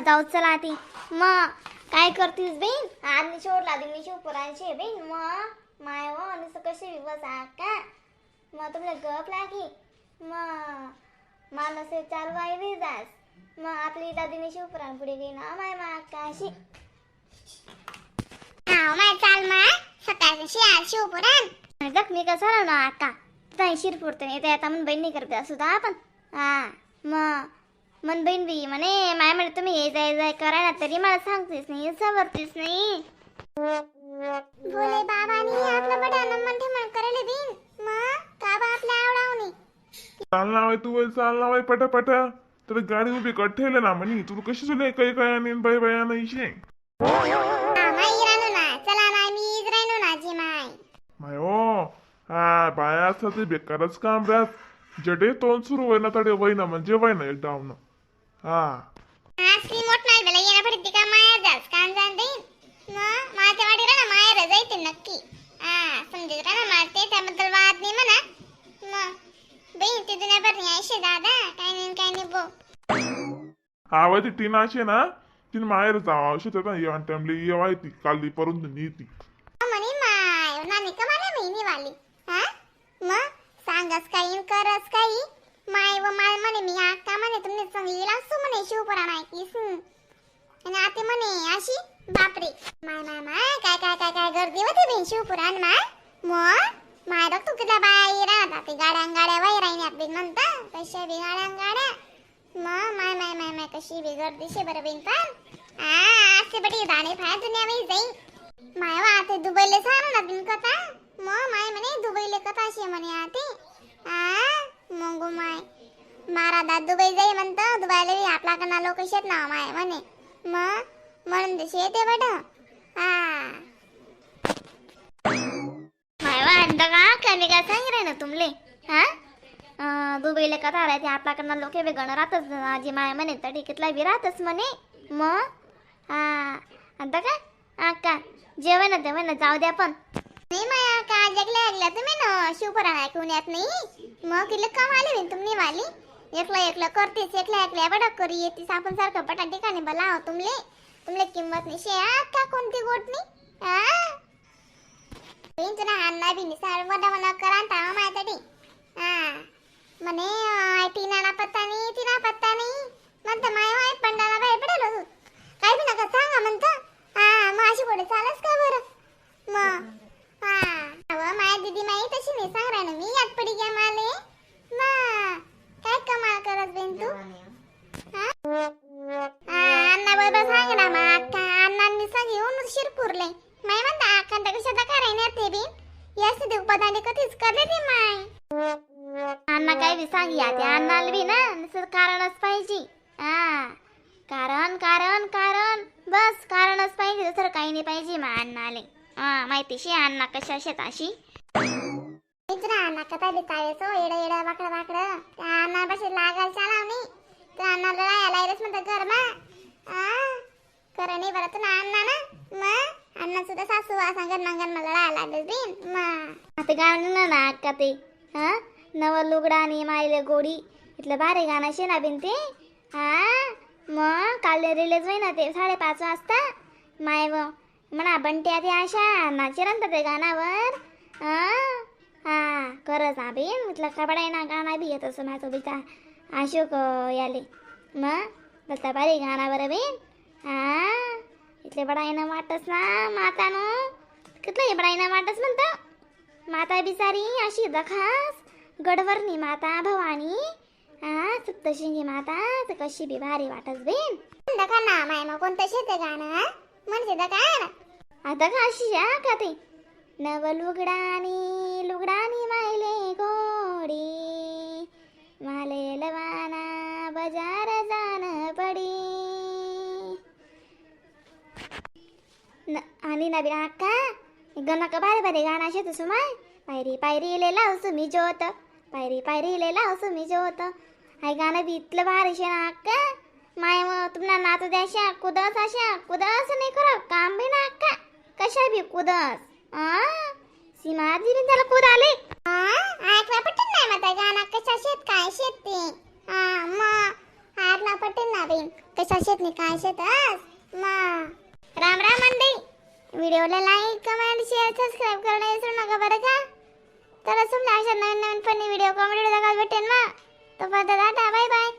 जाऊ चला ती मग काय करतीस बहीण आदमी सोडला मी शिवपुरांची बहीण मग माय व आणि कशी विवस का मग तुमला गप लागी. मग माणूस चालू आहे विजास मग आपली दादीने शिवपुराण पुढे गेली. ना माय मा काशी. हा माय चाल मा. सकाळचं शियाळ शिवपुराण. जखमी कसं राहणं आता? ताई शिरपुरते येते आता म्हणून बहीण नाही करते सुद्धा आपण. हा मग मन बहीण बी म्हणे माय म्हणे तुम्ही ये जाय जाय करा ना तरी मला सांगतेस नाही सवरतेस नाही. भोले बाबानी आपलं ठेवण मग? का बा आपल्या आवडावणी तू होय पटापटा. तर गाडी उभी कर ठेवलं ना म्हणी. तुला कशी तुला काही काय आणि हा ना. चला माय मी इज रानू ना जी माय माय ओ हा बाया असं ते बेकारच काम राहत. जडे तोंड सुरू होय ना तडे वय ना म्हणजे वय ना एकदा ना हा. असली मोठ नाही बेला येणं पडते का माया जास कान जाण देईन. मग माझ्या वाडी ना माया जायते नक्की. हा समजेल ना मला ते त्याबद्दल वाद नाही म्हणा. मग बहीण ते दुनियाभर नाही ऐशे दादा. काय नाही काय नाही बो आवाज ती टीना असे ना तिने माहेर जावा अशी त्याचा येऊन टाइमली येवाय ती काल परत नीती म्हणे माय नानी का मला बहिणी वाली हा? मग सांगस काही करस काही. शिवपुराण आणि आते म्हणे अशी बापरे. माय माय माय काय काय काय काय गर्दी होती बिन शिवपुराण माय. मग माय बघ तू किती बाई राहता. ते गाड्या गाड्या वाई राहिल्यात बिन म्हणता. कशा बी गाड्या गाड्या. मग माय माय माय माय कशी बी गर्दी शे बरं बिन पण आ असे बटी दाणे फाय दुनिया बाई जाईन. माय वा ते दुबईले सांग ना बिन कथा. मग माय म्हणे दुबईले कथा शे म्हणे आते. आ मंगू माय मारा दुबई जाई म्हणतं दुबईला बी आपला कना लोक शेत ना माय म्हणे मग म्हणून दिशी येते बट हा माय वा का कमी काय सांग रे ना तुमले हा दुबईला कथा राहते आपला कना लोक बी गण राहतच आजी माय म्हणे तर टिकीतला बी राहतच म्हणे मग हा आता का अक्का जेवण ना जेवण ना जाऊ द्या पण नाही माया का जगल्या जगल्या तुम्ही ना शिवपुराण ऐकून येत नाही मग किल्ले काम आले तुम्ही वाली एकला एकला करतेस एकला एकल्या बडा करी येतीस. आपण सारखं बटा ठिकाणी बोलाव तुमले. तुमले किंमत नाही. शे का कोणती गोट नाही? आ? तुला अण्णा बी निसार वडा वडा करा ता माझ्यासाठी. हा पत्ता नाही तिना पत्ता नाही. म्हणतं माय वाय पंडाला बाहेर म्हणता अक्का कशाचा ते बिन या सिद्धी उपदाने कधीच करले ते माय. अण्णा काय बी सांग या त्या अण्णाला बी ना नुसतं कारणच पाहिजे. हा कारण कारण कारण. बस कारणच पाहिजे दुसरं काही नाही पाहिजे मा अण्णाले. हा माहितीशी अण्णा कशा शेताशी मित्रा अण्णा कथा बी चालायचो एडं एडं वाकडं वाकडं. त्या अण्णा लागायला चालाव नाही त्या अण्णाला घर मा. बरं तुला अण्णा ना. मग अण्णा सुद्धा सासू सांगत नांगण मला लाया लागेल बिन मग आता गाणं ना अक्का ते हा नव लुगडा आणि मायले गोडी इथलं भारी गाणं शे बिन ते हा मग काल रिलीज होईना ते साडेपाच वाजता माय व म्हणा बंट्या ते आशा नाचे रंत ते गाण्यावर हा हा खरंच हा बिन म्हटलं खबडाय ना गाणं बी येत असं माझं बिचा अशोक याले मग बघता बारी गाण्यावर बिन हा इथले बडाईनं वाटच ना मातानं. कितलं हे बडाईनं वाटच म्हणतं? माता बिचारी अशी दखास गडवरनी माता भवानी. हा सप्तशिंगी माता तर कशी बी भारी वाटस बेन. दका ना माय मग कोणतं शेत गाणं? म्हणजे दका आता का अशी हा का ते? नव लुगडानी लुगडानी मायले गोडी माले लवाना बजार न आणि नवीन अक्का गणा का भारी भारी गाणं शेत सुमाय पायरी पायरी ले लाव सुमी जोत पायरी पायरी ले लाव सुमी जोत हाय गाणं बी इतलं भारी शे ना अक्का माय मग तुम्हाला नाचू द्याशा कुदस अशा कुदस नाही कर काम बी ना अक्का कशा बी कुदस आ सीमा बी त्याला कुद आले ऐकला पटत नाही मग त्या गाणं कशा शेत काय शेत ते हा मग ऐकला पटेल ना बी कशा शेत नाही काय शेत मा राम राम मंदिर व्हिडिओला लाईक कमेंट शेअर सबस्क्राईब करणं विसरू नका बरं का? तर असं म्हणजे अशा नवीन नवीन पण व्हिडिओ कॉमेडी बघायला भेटेल ना तो टाटा बाय बाय